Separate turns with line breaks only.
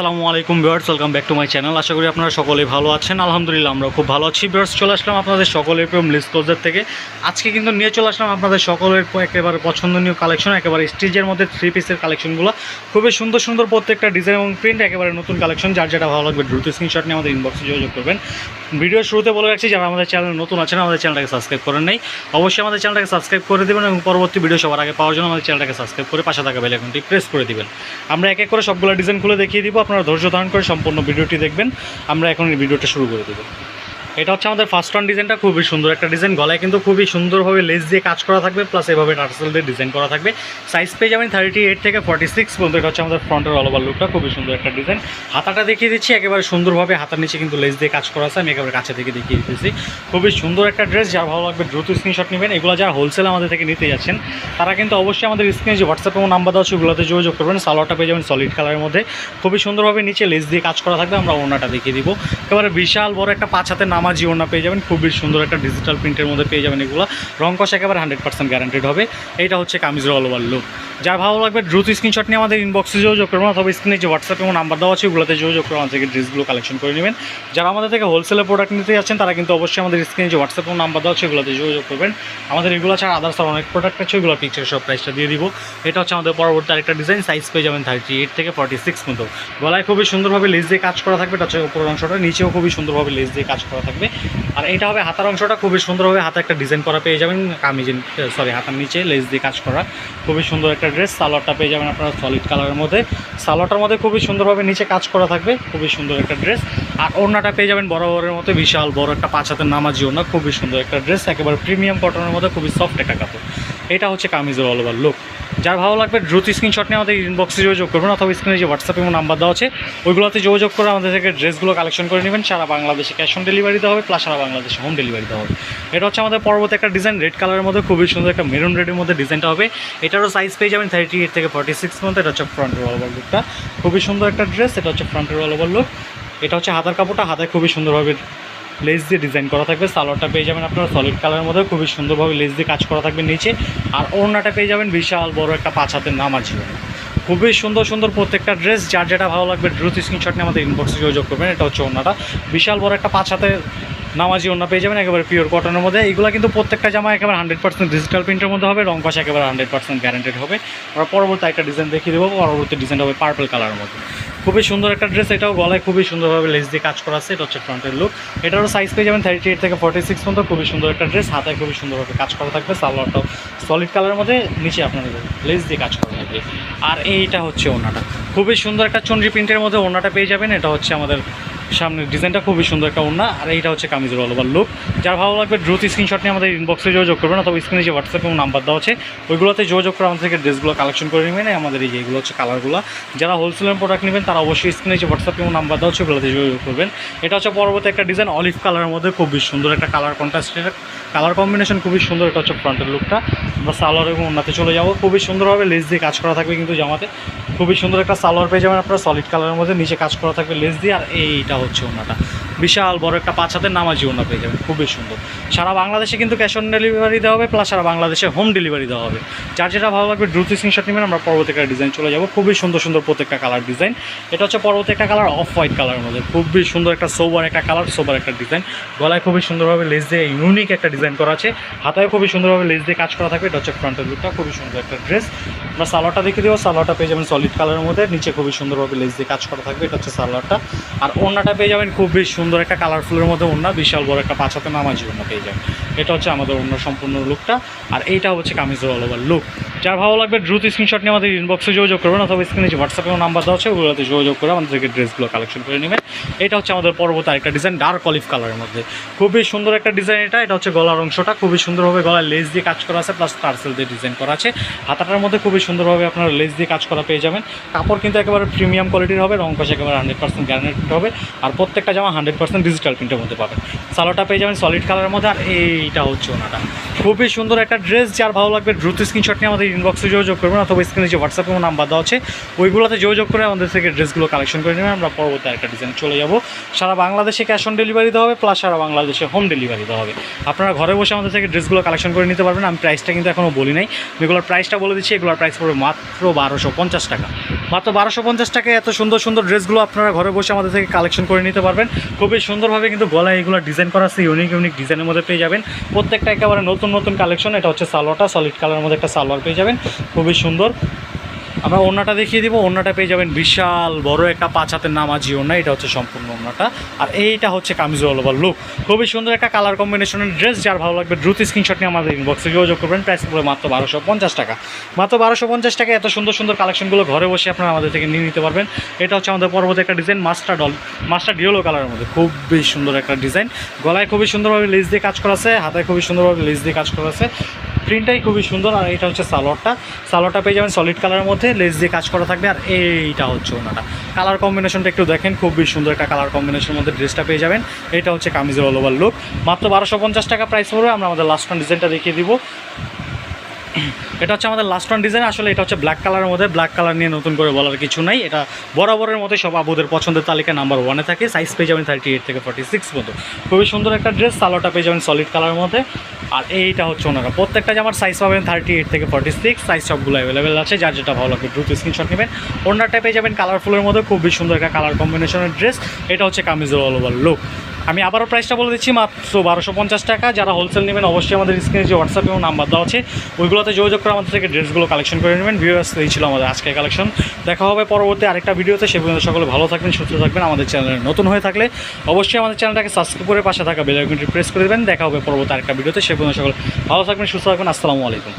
আসসালামু আলাইকুম বিয়ার্স welcome back to my channel. আশা করি আপনারা সকলেই ভালো আছেন। আলহামদুলিল্লাহ আমরা খুব ভালো আছি। বিয়ার্স চলে আসলাম আপনাদের সকলের প্রিয় লিস্ট ক্লোজার থেকে। আজকে কিন্তু নিয়ে চলে আসলাম আপনাদের সকলের একেবারে পছন্দনীয় কালেকশন একেবারে স্টিচের মধ্যে থ্রি পিসের কালেকশনগুলো খুবই সুন্দর সুন্দর প্রত্যেকটা ডিজাইন এবং প্রিন্ট একেবারে নতুন কালেকশন যার যেটা ভালো লাগবে, দ্রুত স্ক্রিনশট নিয়ে আমাদের ইনবক্সে যোগাযোগ করবেন। ভিডিও শুরুতে বলে রাখছি, যারা আমাদের চ্যানেল নতুন আছেন, আমাদের চ্যানেলটাকে সাবস্ক্রাইব করেন নাই, অবশ্যই আমাদের চ্যানেলটাকে সাবস্ক্রাইব করে দেবেন এবং পরবর্তী ভিডিও সবার আগে পাওয়ার জন্য আমাদের চ্যানেলটাকে সাবস্ক্রাইব করে পাশে থাকা বেল আইকনটি প্রেস করে দিবেন। আমরা এক এক করে সবগুলো ডিজাইন খুলে দেখিয়ে দিব। আপনারা ধৈর্য ধারণ করে সম্পূর্ণ ভিডিওটি দেখবেন। আমরা এখন এই ভিডিওটা শুরু করে দেবো। এটা হচ্ছে আমাদের ফার্স্ট ওয়ান ডিজাইনটা খুবই সুন্দর একটা ডিজাইন গলায় কিন্তু খুবই সুন্দরভাবে লেস দিয়ে কাজ করা থাকবে প্লাস এভাবে টার্সেল দিয়ে ডিজাইন করা থাকবে। সাইজ পেয়ে যাবেন থার্টি এইট থেকে ফর্টি সিক্স পর্যন্ত, এটা হচ্ছে আমাদের ফ্রন্টের অল ওভার লুকটা খুবই সুন্দর একটা ডিজাইন হাতাটা দেখিয়ে দিচ্ছি, একেবারে সুন্দরভাবে হাতার নিচে কিন্তু লেস দিয়ে কাজ করা আছে, আমি একেবারে কাছে থেকে দেখিয়ে দিতেছি। খুবই সুন্দর একটা ড্রেস যার ভালো লাগবে দ্রুত স্ক্রিনশট নেবেন। এগুলো যারা হোলসেল আমাদের থেকে নিতে যাচ্ছেন, তারা কিন্তু অবশ্যই আমাদের স্ক্রিনে যে হোয়াটসঅ্যাপ এবং নাম্বার দেওয়া আছে, ওগুলোতে যোগাযোগ করবেন। সালোয়ারটা পেয়ে যাবেন সলিড কালারের মধ্যে। খুবই সুন্দরভাবে নিচে লেস দিয়ে কাজ করা থাকবে, আমরা ওনাটা দেখিয়ে দিব। একেবারে বিশাল বড় একটা পাঁচ হাতের নামাজি জীবনটা পেয়ে যাবেন, খুবই সুন্দর একটা ডিজিটাল প্রিন্টের মধ্যে পেয়ে যাবেন এগুলো। রং কষ একেবারে হান্ড্রেড পার্সেন্ট গ্যারান্টেড হবে। এটা হচ্ছে কামিজের অল লুক যার ভালো লাগবে দ্রুত স্ক্রিনশট নিয়ে আমাদের ইনবক্সে যোগাযোগ করবেন অথবা স্ক্রিনে যে হোয়াটসঅ্যাপ এবং নাম্বার দেওয়া আছে, ওগুলোতে যোগাযোগ করে আমাদের থেকে ড্রেসগুলো কালেকশন করে নেবেন। যারা আমাদের থেকে হোলসেলের প্রোডাক্ট নিতে যাচ্ছেন, তারা কিন্তু অবশ্যই আমাদের স্ক্রিনে যে হোয়াটসঅ্যাপ এবং নাম্বার দেওয়া আছে, ওগুলোতে যোগাযোগ করবেন। আমাদের এগুলো ছাড়া আদার্স আর অনেক প্রোডাক্ট আছে, ওগুলো পিকচার সব প্রাইসটা দিয়ে দিব। এটা হচ্ছে আমাদের পরবর্তী আরেকটা ডিজাইন সাইজ পেয়ে যাবেন থার্টি এইট থেকে ফর্টি সিক্স মতো গলায় খুবই সুন্দরভাবে লেস দিয়ে কাজ করা থাকবে, এটা হচ্ছে উপরের অংশটা, নিচেও খুবই সুন্দরভাবে লেস দিয়ে কাজ করা থাকবে। আর এটা হবে হাতার অংশটা খুবই সুন্দরভাবে হাতে একটা ডিজাইন করা পেয়ে যাবেন, কামিজের সরি হাতার নিচে লেস দিয়ে কাজ করা। খুবই সুন্দর একটা ড্রেস, সালোয়ারটা পেয়ে যাবেন আপনারা সলিড কালারের মধ্যে। সালোয়ারটার মধ্যে খুবই সুন্দরভাবে নিচে কাজ করা থাকবে, খুবই সুন্দর একটা ড্রেস। আর ওড়নাটা পেয়ে যাবেন বরাবরের মতো, বিশাল বড় একটা পাঁচ হাতের নামাজি ওড়না, খুবই সুন্দর একটা ড্রেস। একেবারে প্রিমিয়াম কটনের মধ্যে খুবই সফট একটা কাপড়। এটা হচ্ছে কামিজের অল ওভার লুক যার ভালো লাগবে দ্রুত স্ক্রিনশট নিয়ে আমাদের ইনবক্সে যোগাযোগ করবেন অথবা স্ক্রিনে যে হোয়াটসঅ্যাপ এবং নাম্বার দেওয়া আছে, ওইগুলোতে যোগাযোগ করে আমাদের থেকে ড্রেসগুলো কালেকশন করে নেবেন। সারা বাংলাদেশে ক্যাশ অন ডেলিভারি দেওয়া হবে প্লাস সারা বাংলাদেশে হোম ডেলিভারি দেওয়া হবে। এটা হচ্ছে আমাদের পরবর্তী একটা ডিজাইন রেড কালারের মধ্যে খুবই সুন্দর একটা মেরুন রেডের মধ্যে ডিজাইনটা হবে। এটারও সাইজ পেয়ে যাবেন থার্টি এইট থেকে ফর্টি সিক্স মধ্যে এটা হচ্ছে ফ্রন্টের অল ওভার লুকটা খুবই সুন্দর একটা ড্রেস এটা হচ্ছে ফ্রন্টের অল ওভার লুক এটা হচ্ছে হাতার কাপড়টা, হাতায় খুবই সুন্দরভাবে লেস দিয়ে ডিজাইন করা থাকবে। সালোয়ারটা পেয়ে যাবেন আপনারা সলিড কালারের মধ্যে। খুবই সুন্দরভাবে লেস দিয়ে কাজ করা থাকবে নিচে। আর ওড়নাটা পেয়ে যাবেন বিশাল বড় একটা পাঁচ হাতের নামাজি খুবই সুন্দর সুন্দর প্রত্যেকটা ড্রেস যার যেটা ভালো লাগবে দ্রুত স্ক্রিনশট নিয়ে আমাদের ইনবক্সে যোগাযোগ করবেন। এটা হচ্ছে ওড়নাটা। বিশাল বড় একটা পাঁচ হাতের নামাজি ওড়না পেয়ে যাবেন একেবারে পিওর কটনের মধ্যে। এইগুলো কিন্তু প্রত্যেকটা জামা একেবারে হান্ড্রেড পার্সেন্ট ডিজিটাল প্রিন্টের মধ্যে হবে। রং পাশে একেবারে হান্ড্রেড পার্সেন্ট গ্যারান্টেড হবে। আমরা পরবর্তী একটা ডিজাইন দেখিয়ে দেবো। পরবর্তী ডিজাইনটা হবে পার্পল কালারের মধ্যে। খুবই সুন্দর একটা ড্রেস এটাও গলায় খুবই সুন্দরভাবে লেস দিয়ে কাজ করা আছে, এটা হচ্ছে ফ্রন্টের লুক এটারও সাইজ পেয়ে যাবেন থার্টি এইট থেকে ফর্টি সিক্স পর্যন্ত, খুবই সুন্দর একটা ড্রেস হাতে খুবই সুন্দরভাবে কাজ করা থাকবে, সালোয়ারটাও সলিড কালারের মধ্যে, নিচে আপনাদের লেস দিয়ে কাজ করা থাকবে। আর এইটা হচ্ছে ওনাটা খুবই সুন্দর একটা চন্ডি প্রিন্টের মধ্যে ওনাটা পেয়ে যাবেন, এটা হচ্ছে আমাদের সামনের ডিজাইনটা খুবই সুন্দর একটা ওড়না, আর এইটা হচ্ছে কামিজের অল লুক যার ভালো লাগবে দ্রুত স্ক্রিনশট নিয়ে আমাদের ইনবক্সে যোগাযোগ করবেন, অথবা স্ক্রিনে যে হোয়াটসঅ্যাপ এবং নাম্বার দেওয়া আছে, ওইগুলোতে যোগাযোগ করে আমাদের থেকে ড্রেসগুলো কালেকশন করে নেবেন। আমাদের এই যেগুলো হচ্ছে কালারগুলো যারা হোলসেলের প্রোডাক্ট নেবেন, তারা অবশ্যই স্ক্রিনে যে হোয়াটসঅ্যাপ এবং নাম্বার দেওয়া আছে, ওগুলোতে যোগাযোগ করবেন। এটা হচ্ছে পরবর্তী একটা ডিজাইন অলিভ কালারের মধ্যে খুবই সুন্দর একটা কালার কন্ট্রাস্টের কালার কম্বিনেশন খুবই সুন্দর এটা হচ্ছে ফ্রন্টের লুকটা আমরা সালোয়ার এবং ওনাতে চলে যাব। খুবই সুন্দরভাবে লেস দিয়ে কাজ করা থাকবে কিন্তু জামাতে। খুবই সুন্দর একটা সালোয়ার পেয়ে যাবেন আপনারা। সলিড কালারের মধ্যে নিচে কাজ করা থাকবে লেস দিয়ে, আর এইটা হচ্ছে ওনাটা। বিশাল বড় একটা পাঁচ হাতের নামাজি ওনা পেয়ে যাবেন, খুবই সুন্দর। সারা বাংলাদেশে কিন্তু ক্যাশ অন ডেলিভারি দেওয়া হবে প্লাস সারা বাংলাদেশে হোম ডেলিভারি দেওয়া হবে। যার যেটা ভালো লাগবে, দ্রুত স্ক্রিনশট নেবেন, আমরা পরবর্তী একটা ডিজাইন চলে যাব। খুবই সুন্দর সুন্দর প্রত্যেকটা কালার ডিজাইন এটা হচ্ছে পরবর্তী একটা কালার অফ হোয়াইট কালারের মধ্যে। খুবই সুন্দর একটা সোবার একটা কালার সোবার একটা ডিজাইন গলায় খুবই সুন্দরভাবে লেস দিয়ে ইউনিক একটা ডিজাইন করা আছে। হাতায় খুবই সুন্দরভাবে লেস দিয়ে কাজ করা থাকবে। এটা হচ্ছে ফ্রন্টের লুকটা খুবই সুন্দর একটা ড্রেস আমরা সালোয়ারটা দেখে দেবো। সালোয়ারটা পেয়ে যাবেন সলিড কালারের মধ্যে। নিচে খুবই সুন্দরভাবে লেস দিয়ে কাজ করা থাকবে। এটা হচ্ছে সালোয়ারটা। আর ওড়নাটা পেয়ে যাবেন খুবই সুন্দর একটা কালারফুলের মধ্যে ওড়না, বিশাল বড় একটা পাঁচ হাতে নামাজি ওড়না পেয়ে যায় এটা হচ্ছে আমাদের অন্য সম্পূর্ণ লুকটা আর এইটা হচ্ছে কামিজের অল ওভার লুক যার ভালো লাগবে, দ্রুত স্ক্রিনশট নিয়ে আমাদের ইনবক্সে যোগাযোগ করবেন অথবা স্ক্রিনে যে হোয়াটসঅ্যাপে নাম্বার দেওয়া আছে, ওগুলোতে যোগাযোগ করে আমাদের থেকে ড্রেসগুলো কালেকশন করে নেবেন। এটা হচ্ছে আমাদের পরবর্তী আরেকটা ডিজাইন ডার্ক অলিভ কালারের মধ্যে। খুবই সুন্দর একটা ডিজাইন এটা এটা হচ্ছে গলার অংশটা, খুবই সুন্দরভাবে গলায় লেস দিয়ে কাজ করা আছে প্লাস টার্সেল দিয়ে ডিজাইন করা আছে। হাতাটার মধ্যে খুবই সুন্দরভাবে আপনারা লেস দিয়ে কাজ করা পেয়ে যাবেন। কাপড় কিন্তু একেবারে প্রিমিয়াম কোয়ালিটির হবে, রং কষে একেবারে হান্ড্রেড পার্সেন্ট গ্যারান্টেড হবে। আর প্রত্যেকটা জামা হান্ড্রেড পার্সেন্ট ডিজিটাল প্রিন্টের মধ্যে পাবেন। সালোটা পেয়ে যাবেন সলিড কালারের মধ্যে, আর এইটা হচ্ছে ওনাটা। খুবই সুন্দর একটা ড্রেস, যার ভালো লাগবে দ্রুত স্ক্রিনশট নিয়ে আমাদের ইনবক্সে যোগাযোগ করবেন অথবা স্ক্রিনে যে হোয়াটসঅ্যাপে নাম্বার দেওয়া আছে, ওইগুলোতে যোগাযোগ করে আমাদের থেকে ড্রেসগুলো কালেকশন করে নেবেন। আমরা পরবর্তী একটা ডিজাইন চলে যাব। সারা বাংলাদেশে ক্যাশ অন ডেলিভারি দেওয়া হবে প্লাস সারা বাংলাদেশে হোম ডেলিভারি দেওয়া হবে। আপনারা ঘরে বসে আমাদের থেকে ড্রেসগুলো কালেকশন করে নিতে পারবেন। আমি প্রাইসটা কিন্তু এখনও বলি নাই। এগুলোর প্রাইসটা বলে দিচ্ছি। এগুলোর প্রাইস পড়বে মাত্র বারোশো পঞ্চাশ টাকা। মাত্র বারোশো পঞ্চাশ টাকায় এত সুন্দর সুন্দর ড্রেসগুলো আপনারা ঘরে বসে আমাদের থেকে কালেকশন করে নিতে পারবেন। খুবই সুন্দরভাবে কিন্তু গলায় এগুলো ডিজাইন করা আছে। ইউনিক ইউনিক ডিজাইনের মধ্যে পেয়ে যাবেন। প্রত্যেকটা একেবারে নতুন নতুন কালেকশন এটা হচ্ছে সালোয়ারটা সলিড কালারের মধ্যে একটা সালোয়ার পেয়ে যাবেন। খুবই সুন্দর। আমরা ওড়নাটা দেখিয়ে দিব, ওড়নাটা পেয়ে যাবেন বিশাল বড় একটা পাঁচ হাতের নামাজি ওড়না, এটা হচ্ছে সম্পূর্ণ ওড়নাটা। আর এইটা হচ্ছে কামিজ অল ওভার লুক খুবই সুন্দর একটা কালার কম্বিনেশনের ড্রেস যার ভালো লাগবে দ্রুত স্ক্রিনশট নিয়ে আমাদের ইনবক্সে যোগাযোগ করবেন। প্রাইস পড়বে মাত্র বারোশো পঞ্চাশ টাকা। মাত্র বারোশো পঞ্চাশ টাকা এত সুন্দর সুন্দর কালেকশনগুলো ঘরে বসে আপনারা আমাদের থেকে নিয়ে নিতে পারবেন। এটা হচ্ছে আমাদের পরবর্তী একটা ডিজাইন মাস্টার ডল মাস্টার ডিওলো কালারের মধ্যে। খুবই সুন্দর একটা ডিজাইন গলায় খুবই সুন্দরভাবে লেস দিয়ে কাজ করা আছে, হাতায় খুবই সুন্দরভাবে লেস দিয়ে কাজ করা আছে। প্রিন্টটাই খুবই সুন্দর আর এটা হচ্ছে সালোয়ারটা। সালোয়ারটা পেয়ে যাবেন সলিড কালারের মধ্যে লেস দিয়ে কাজ করা থাকবে আর এইটা হচ্ছে ওনাটা। কালার কম্বিনেশনটা একটু দেখেন খুবই সুন্দর একটা কালার কম্বিনেশনের মধ্যে ড্রেসটা পেয়ে যাবেন। এটা হচ্ছে কামিজের অল ওভার লুক মাত্র বারোশো টাকা প্রাইস পড়বে, আমরা আমাদের লাস্ট ডিজাইনটা দেখিয়ে দিব। এটা হচ্ছে আমাদের লাস্ট ওয়ান ডিজাইন আসলে এটা হচ্ছে ব্ল্যাক কালারের মধ্যে ব্ল্যাক কালার নিয়ে নতুন করে বলার কিছু নাই। এটা বরাবরের মধ্যে সব আবুদের পছন্দের তালিকা নাম্বার ওয়ানে থাকে। সাইজ পেয়ে যাবেন থার্টি এইট থেকে ফর্টি সিক্স পর্যন্ত। খুবই সুন্দর একটা ড্রেস সালোয়ারটা পেয়ে যাবেন সলিড কালারের মধ্যে। আর এইটা হচ্ছে ওনারা। প্রত্যেকটা জামার সাইজ পাবেন থার্টি এইট থেকে ফর্টি সিক্স সাইজ সবগুলো অ্যাভেলেবেল আছে। যার যেটা ভালো লাগবে দ্রুত স্ক্রিনশট নেবেন। ওনারটা পেয়ে যাবেন কালারফুলের মধ্যে। খুবই সুন্দর একটা কালার কম্বিনেশনের ড্রেস এটা হচ্ছে কামিজের অল ওভার লুক আমি আবারও প্রাইসটা বলে দিচ্ছি মাত্র বারোশো পঞ্চাশ টাকা। যারা হোলসেল নেবেন, অবশ্যই আমাদের স্ক্রিনে যে হোয়াটসঅ্যাপ এবং নাম্বার দেওয়া আছে, ওইগুলোতে যোগাযোগ করে আমাদের থেকে ড্রেসগুলো কালেকশন করে নেবেন। ভিউয়ার্স এই ছিল আমাদের আজকের কালেকশন দেখা হবে পরবর্তী আরেকটা ভিডিওতে সে পর্যন্ত সকলে ভালো থাকবেন, সুস্থ থাকবেন। আমাদের চ্যানেলে নতুন হয়ে থাকলে অবশ্যই আমাদের চ্যানেলটাকে সাবস্ক্রাইব করে পাশে থাকা বেল আইকনটি প্রেস করে দেবেন। দেখা হবে পরবর্তী আরেকটা ভিডিওতে সে পর্যন্ত সকলে ভালো থাকবেন, সুস্থ থাকবেন। আসসালামু আলাইকুম।